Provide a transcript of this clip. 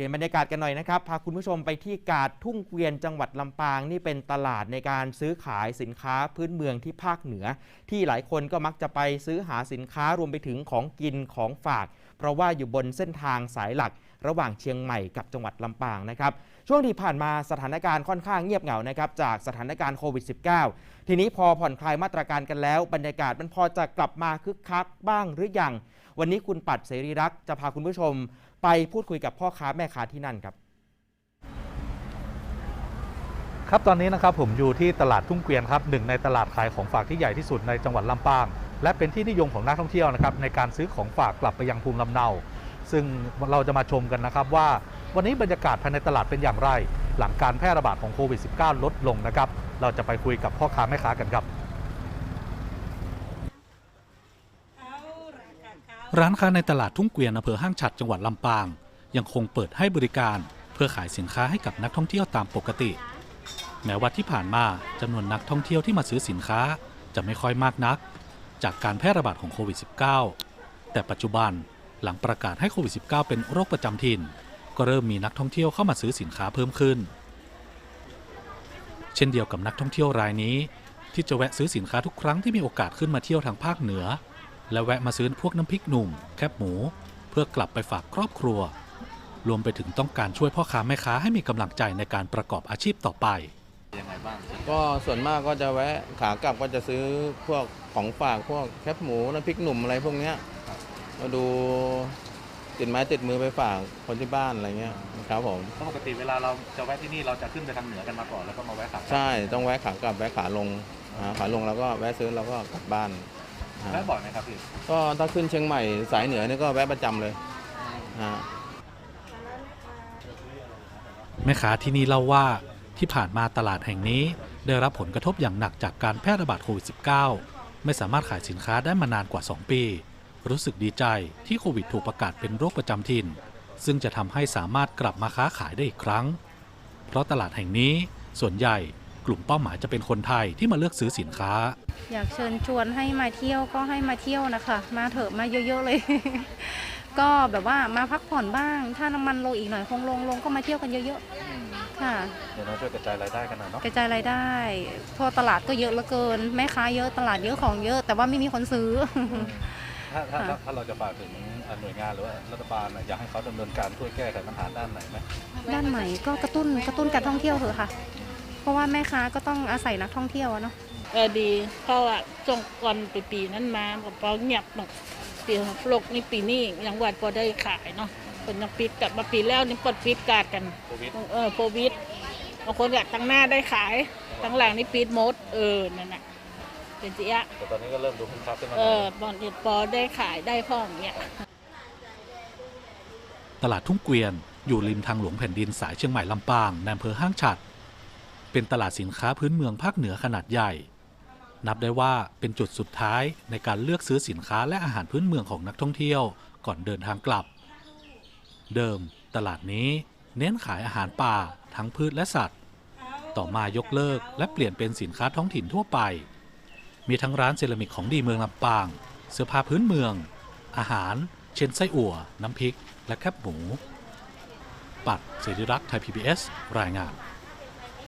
ลี่ยนบรรยากาศกันหน่อยนะครับ พาคุณผู้ชมไปที่กาดทุ่งเกวียนจังหวัดลำปางนี่เป็นตลาดในการซื้อขายสินค้าพื้นเมืองที่ภาคเหนือ ที่หลายคนก็มักจะไปซื้อหาสินค้ารวมไปถึงของกินของฝาก เพราะว่าอยู่บนเส้นทางสายหลัก ระหว่างเชียงใหม่กับจังหวัดลำปางนะครับช่วงที่ผ่านมาสถานการณ์ค่อนข้างเงียบเหงานะครับจากสถานการณ์โควิด -19 ทีนี้พอผ่อนคลายมาตรการกันแล้ว บรรยากาศมันพอจะกลับมาคึกคักบ้างหรือยัง วันนี้คุณปัดเสรีรักษ์จะพาคุณผู้ชม ไปพูดคุยกับพ่อค้าแม่ค้าที่นั่นครับ ครับตอนนี้นะครับผมอยู่ที่ตลาดทุ่งเกวียนครับหนึ่งในตลาดขายของฝากที่ใหญ่ที่สุดในจังหวัดลำปาง และเป็นที่นิยมของนักท่องเที่ยวนะครับในการซื้อของฝากกลับไปยังภูมิลำเนา ซึ่งเราจะมาชมกันนะครับว่า วันนี้บรรยากาศภายในตลาดเป็นอย่างไร หลังการแพร่ระบาดของโควิด -19 ลดลงนะครับเราจะไปคุยกับพ่อค้าแม่ค้ากันครับ ร้านค้าในตลาดทุ่งเกวียนอำเภอห้างฉัดจังหวัดลำปาง ยังคงเปิดให้บริการ เพื่อขายสินค้าให้กับนักท่องเที่ยวตามปกติ แม้ว่าที่ผ่านมาจำนวนนักท่องเที่ยวที่มาซื้อสินค้าจะไม่ค่อยมากนัก จากการแพร่ระบาดของโควิด -19 แต่ปัจจุบันหลังประกาศให้โควิด -19 เป็นโรคประจำถิ่น ก็เริ่มมีนักท่องเที่ยวเข้ามาซื้อสินค้าเพิ่มขึ้น เช่นเดียวกับนักท่องเที่ยวรายนี้ ที่จะแวะซื้อสินค้าทุกครั้งที่มีโอกาสขึ้นมาเที่ยวทางภาคเหนือ และแวะมาซื้อพวกน้ำพริกหนุ่ม แคบหมู เพื่อกลับไปฝากครอบครัว รวมไปถึงต้องการช่วยพ่อค้าแม่ค้าให้มีกำลังใจในการประกอบอาชีพต่อไปยังไงบ้างก็ส่วนมากก็จะแวะขากลับก็จะซื้อพวกของฝากพวกแคบหมูน้ำพริกหนุ่มอะไรพวกเนี้ยมาดูติดไม้ติดมือไปฝากคนที่บ้านอะไรเงี้ยครับผมปกติเวลาเราจะแวะที่นี่เราจะขึ้นไปทางเหนือกันมาก่อนแล้วก็มาแวะขับใช่ต้องแวะขากลับแวะขาลงอ่าขาลงแล้วก็แวะซื้อแล้วก็กลับบ้านอ่า แวะบ่อยไหมครับพี่ก็ถ้าขึ้นเชียงใหม่สายเหนือนี่ก็แวะประจำเลยอ่าแม่ค้าที่นี่เล่าว่าที่ผ่านมาตลาดแห่งนี้ ได้รับผลกระทบอย่างหนักจากการแพร่ระบาดโควิด -19 ไม่สามารถขายสินค้าได้มานานกว่า 2 ปี รู้สึกดีใจที่โควิดถูกประกาศเป็นโรคประจำถิ่น ซึ่งจะทำให้สามารถกลับมาค้าขายได้อีกครั้ง เพราะตลาดแห่งนี้ส่วนใหญ่ก ลุ่มเป้าหมายจะเป็นคนไทยที่มาเลือกซื้อสินค้า อยากเชิญชวนให้มาเที่ยวก็ให้มาเที่ยวนะคะ มาเถอะมาเยอะๆเลย ก็แบบว่ามาพักผ่อนบ้าง ถ้าน้ำมันลงอีกหน่อยคงลงลงก็มาเที่ยวกันเยอะๆค่ะเดี๋ยวเราช่วยกระจายรายได้กันหน่อยเนาะกระจายรายได้เพราะตลาดก็เยอะเหลือเกินแม่ค้าเยอะตลาดเยอะของเยอะ แต่ว่าไม่มีคนซื้อ ถ้าถ้าค่ะ ถ้าเราจะฝากถึงหน่วยงานหรือว่ารัฐบาลอยากให้เขาดำเนินการช่วยแก้ไขปัญหาด้านไหนไหม ด้านใหม่ก็กระตุ้นกระตุ้นการท่องเที่ยวเถอะค่ะ เพราะว่าแม่ค้าก็ต้องอาศัยนักท่องเที่ยวอะเนาะเออดี เพราะว่าช่วงก่อนปีปีนั้นมาก็พอเงียบเนาะปีโลกนี่ปีนี้ยังวัดพอได้ขายเนาะคนยังปิดกลับมาปีแล้วนี่ปลดปิดกาดกันโควิดเออโควิดบางคนอยากทั้งหน้าได้ขายทั้งหลังนี่ปิดหมดเออนั่นน่ะเป็นสิอะแต่ตอนนี้ก็เริ่มดูคึกคักขึ้นมาหเอน่ออยตอนนี้พอได้ขายได้พ่องเนี่ยตลาดทุ่งเกวียนอยู่ริมทางหลวงแผ่นดินสายเชียงใหม่ลำปางในอำเภอห้างฉัด เป็นตลาดสินค้าพื้นเมืองภาคเหนือขนาดใหญ่ นับได้ว่าเป็นจุดสุดท้ายในการเลือกซื้อสินค้าและอาหารพื้นเมืองของนักท่องเที่ยวก่อนเดินทางกลับ เดิม ตลาดนี้เน้นขายอาหารป่า ทั้งพืชและสัตว์ ต่อมายกเลิกและเปลี่ยนเป็นสินค้าท้องถิ่นทั่วไป มีทั้งร้านเซรามิกของดีเมืองลำปาง เสื้อผ้าพื้นเมือง อาหาร เช่นไส้อั่ว น้ำพริก และแคบหมู ปัดเสรีรักษ์ไทย PBS รายงาน